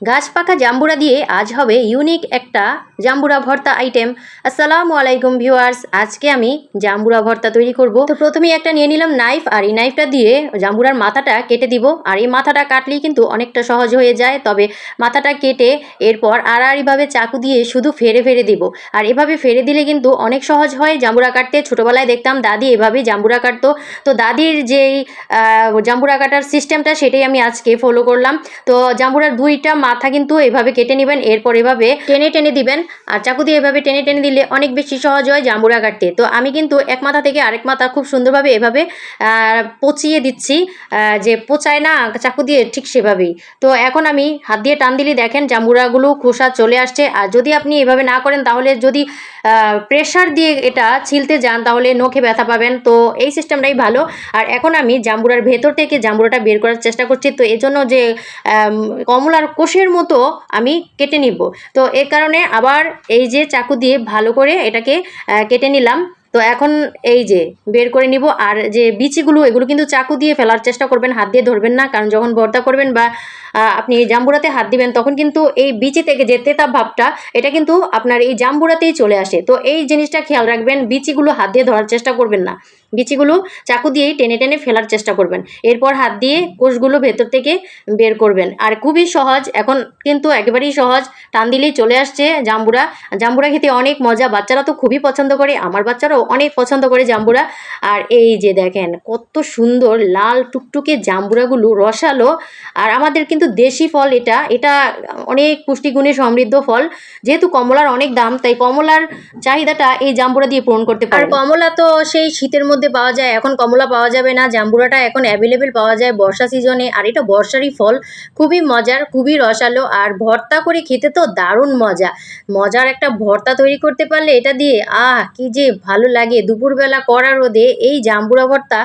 গাছ পাকা জাম্বুরা দিয়ে আজ হবে ইউনিক একটা জাম্বুরা ভর্তা আইটেম আসসালামু আলাইকুম ভিউয়ার্স আজকে আমি জাম্বুরা ভর্তা তৈরি করব। তো প্রথমেই একটা নিয়ে নিলাম নাইফ আর এই নাইফটা দিয়ে জাম্বুরার মাথাটা কেটে দিব। আর এই মাথাটা কাটলেই কিন্তু অনেকটা সহজ হয়ে যায়, তবে মাথাটা কেটে এরপর আড়াআড়িভাবে চাকু দিয়ে শুধু ফেরে ফেরে দিব। আর এভাবে ফেরে দিলে কিন্তু অনেক সহজ হয় জাম্বুরা কাটতে। ছোটোবেলায় দেখতাম দাদি এভাবেই জাম্বুরা কাটতো। তো দাদির যেই জাম্বুরা কাটার সিস্টেমটা সেটাই আমি আজকে ফলো করলাম। তো জাম্বুরার দুইটা মাথা কিন্তু এভাবে কেটে নেবেন, এরপর এভাবে টেনে টেনে দিবেন। আর চাকু দিয়ে এভাবে টেনে টেনে দিলে অনেক বেশি সহজ হয় জাম্বুরা কাটতে। তো আমি কিন্তু এক মাথা থেকে আরেক মাথা খুব সুন্দরভাবে এভাবে পচিয়ে দিচ্ছি যে পচায় না, চাকু দিয়ে ঠিক সেভাবেই। তো এখন আমি হাত দিয়ে টান দিলে, দেখেন জাম্বুরাগুলো খোসা চলে আসছে। আর যদি আপনি এভাবে না করেন, তাহলে যদি প্রেশার দিয়ে এটা ছিলতে যান, তাহলে নখে ব্যথা পাবেন। তো এই সিস্টেমটাই ভালো। আর এখন আমি জাম্বুরার ভেতর থেকে জাম্বুরাটা বের করার চেষ্টা করছি। তো এজন্য যে কমলার কমলার কোষের মতো আমি কেটে নিব। তো এ কারণে আবার এই যে চাকু দিয়ে ভালো করে এটাকে কেটে নিলাম। তো এখন এই যে বের করে নিব, আর যে বিচিগুলো, এগুলো কিন্তু চাকু দিয়ে ফেলার চেষ্টা করবেন, হাত দিয়ে ধরবেন না, কারণ যখন ভর্তা করবেন বা আপনি জাম্বুরাতে হাত দিবেন, তখন কিন্তু এই বিচি থেকে যে তেতা ভাবটা, এটা কিন্তু আপনার এই জাম্বুরাতেই চলে আসে। তো এই জিনিসটা খেয়াল রাখবেন, বিচিগুলো হাত দিয়ে ধরার চেষ্টা করবেন না। বিচিগুলো চাকু দিয়েই টেনে টেনে ফেলার চেষ্টা করবেন। এরপর হাত দিয়ে কোষগুলো ভেতর থেকে বের করবেন। আর খুবই সহজ, এখন কিন্তু একেবারেই সহজ, টান দিলেই চলে আসছে জাম্বুরা। জাম্বুরা খেতে অনেক মজা, বাচ্চারা তো খুবই পছন্দ করে, আমার বাচ্চারাও অনেক পছন্দ করে জাম্বুরা। আর এই যে দেখেন কত সুন্দর লাল টুকটুকে জাম্বুরাগুলো রসালো। আর আমাদের কিন্তু দেশি ফল এটা। এটা অনেক পুষ্টিগুণে সমৃদ্ধ ফল। যেহেতু কমলার অনেক দাম তাই কমলার চাহিদাটা এই জাম্বুরা দিয়ে পূরণ করতে পারে আর কমলা তো সেই শীতের মধ্যে পাওয়া যায় এখন কমলা পাওয়া যাবে না। জাম্বুরাটা এখন অ্যাভেলেবেল পাওয়া যায় বর্ষা সিজনে আর এটা বর্ষারই ফল। খুবই মজার খুবই রসালো। আর ভর্তা করে খেতে তো দারুণ মজা। মজার একটা ভর্তা তৈরি করতে পারলে এটা দিয়ে আহ কি যে ভালো লাগে। দুপুরবেলা করা রোদে এই জাম্বুরা ভর্তা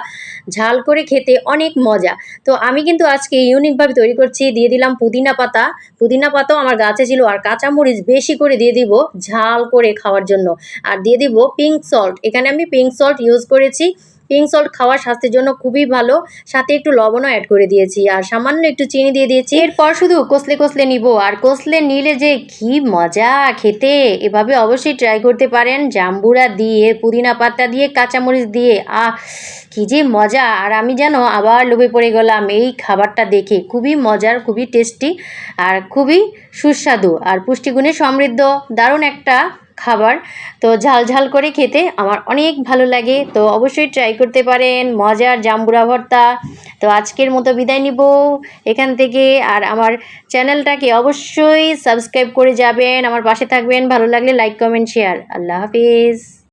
ঝাল করে খেতে অনেক মজা। তো আমি কিন্তু আজকে ইউনিকভাবে তৈরি করছি, দিয়ে দিলাম পুদিনা পাতা। পুদিনা পাতাও আমার গাছে ছিল আর কাঁচামরিচ বেশি করে দিয়ে দিব ঝাল করে খাওয়ার জন্য। আর দিয়ে দিব পিঙ্ক সল্ট এখানে আমি পিঙ্ক সল্ট ইউজ করেছি। পিঙ্ক সল্ট খাওয়া স্বাস্থ্যের জন্য খুবই ভালো। সাথে একটু লবণও অ্যাড করে দিয়েছি। আর সামান্য একটু চিনি দিয়ে দিয়েছি। এরপর শুধু কষলে কষলে নিব। আর কষলে নিলে যে কি মজা খেতে! এভাবে অবশ্যই ট্রাই করতে পারেন। জাম্বুরা দিয়ে, পুদিনা পাতা দিয়ে, কাঁচামরিচ দিয়ে। আহ, কি যে মজা! আর আমি যেন আবার লোভে পড়ে গেলাম এই খাবারটা দেখে। খুবই মজার, খুবই টেস্টি আর খুবই সুস্বাদু, আর পুষ্টিগুণে সমৃদ্ধ। দারুণ একটা খাবার। তো ঝাল ঝাল করে খেতে আমার অনেক ভালো লাগে। তো অবশ্যই ট্রাই করতে পারেন। মজার জাম্বুরা ভর্তা। তো আজকের মতো বিদায় নিব এখান থেকে। আর আমার চ্যানেলটাকে অবশ্যই সাবস্ক্রাইব করে যাবেন। আমার পাশে থাকবেন। ভালো লাগলে লাইক কমেন্ট শেয়ার আল্লাহ হাফিজ।